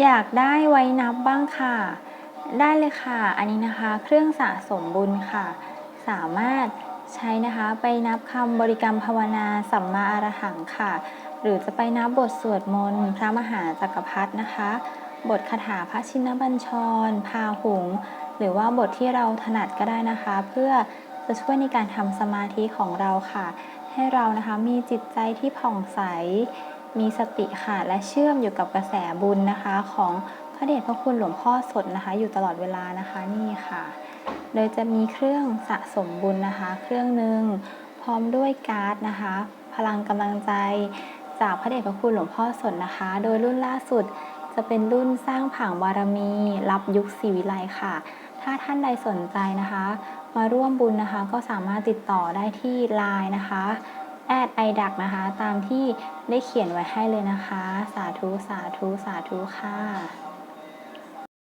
อยากได้ไว้นับบ้างค่ะ ได้เลยค่ะ อันนี้นะคะ เครื่องสะสมบุญค่ะ สามารถใช้นะคะไปนับคำบริกรรมภาวนาสัมมาอรหังค่ะ หรือจะไปนับบทสวดมนต์พระมหาจักรพรรดินะคะ บทคาถาพระชินบัญชร พาหุง หรือว่าบทที่เราถนัดก็ได้นะคะ เพื่อจะช่วยในการทำสมาธิของเราค่ะ ให้เรานะคะมีจิตใจที่ผ่องใส มีสติค่ะและเชื่อมอยู่กับกระแสบุญนะคะ ของพระเดชพระคุณหลวงพ่อสดนะคะ อยู่ตลอดเวลานะคะนี่ค่ะ โดยจะมีเครื่องสะสมบุญนะคะ เครื่องหนึ่งพร้อมด้วยการ์ดนะคะ พลังกำลังใจจากพระเดชพระคุณหลวงพ่อสดนะคะ โดยรุ่นล่าสุดจะเป็นรุ่นสร้างผังบารมี รับยุคศรีวิไลค่ะ ถ้าท่านใดสนใจนะคะ มาร่วมบุญนะคะก็สามารถติดต่อได้ที่ไลน์นะคะ แอดไอดักนะคะ ตามที่ได้เขียนไว้ให้เลยนะคะ สาธุ สาธุ สาธุค่ะ